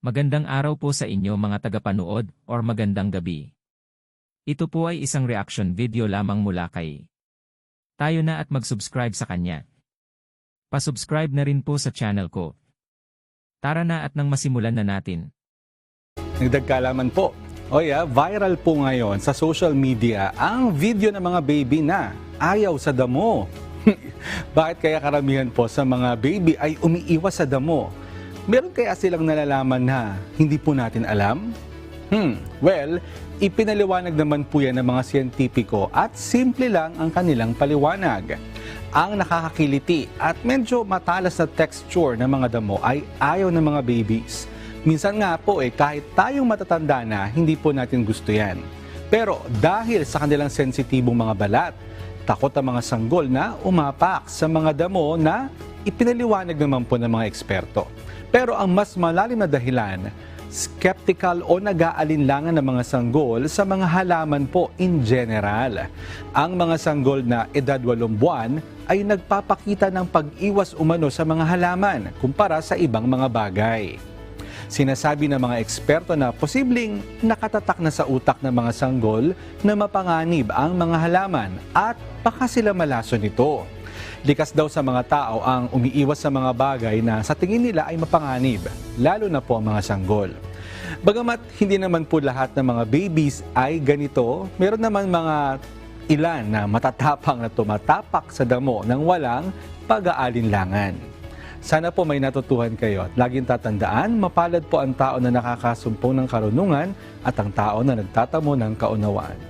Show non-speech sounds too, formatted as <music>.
Magandang araw po sa inyo mga tagapanood or magandang gabi. Ito po ay isang reaction video lamang mula kay tayo na at mag-subscribe sa kanya. Pasubscribe na rin po sa channel ko. Tara na at nang masimulan na natin. Nagdag kaalaman po. O yeah, viral po ngayon sa social media ang video ng mga baby na ayaw sa damo. <laughs> Bakit kaya karamihan po sa mga baby ay umiiwas sa damo? Meron kaya silang nalalaman na hindi po natin alam? Hmm, well, ipinaliwanag naman po yan ng mga siyentipiko at simple lang ang kanilang paliwanag. Ang nakakakiliti at medyo matalas na texture ng mga damo ay ayaw ng mga babies. Minsan nga po eh, kahit tayong matatanda na, hindi po natin gusto yan. Pero dahil sa kanilang sensitibong mga balat, takot ang mga sanggol na umapak sa mga damo na ipinaliwanag naman po ng mga eksperto. Pero ang mas malalim na dahilan, skeptical o nag-aalinlangan ng mga sanggol sa mga halaman po in general. Ang mga sanggol na edad 8 buwan ay nagpapakita ng pag-iwas umano sa mga halaman kumpara sa ibang mga bagay. Sinasabi ng mga eksperto na posibleng nakatatak na sa utak ng mga sanggol na mapanganib ang mga halaman at baka sila malaso nito. Likas daw sa mga tao ang umiiwas sa mga bagay na sa tingin nila ay mapanganib, lalo na po ang mga sanggol. Bagamat hindi naman po lahat ng mga babies ay ganito, meron naman mga ilan na matatapang na tumatapak sa damo ng walang pag-aalinlangan. Sana po may natutuhan kayo at laging tatandaan, mapalad po ang tao na nakakasumpong ng karunungan at ang tao na nagtatamo ng kaunawaan.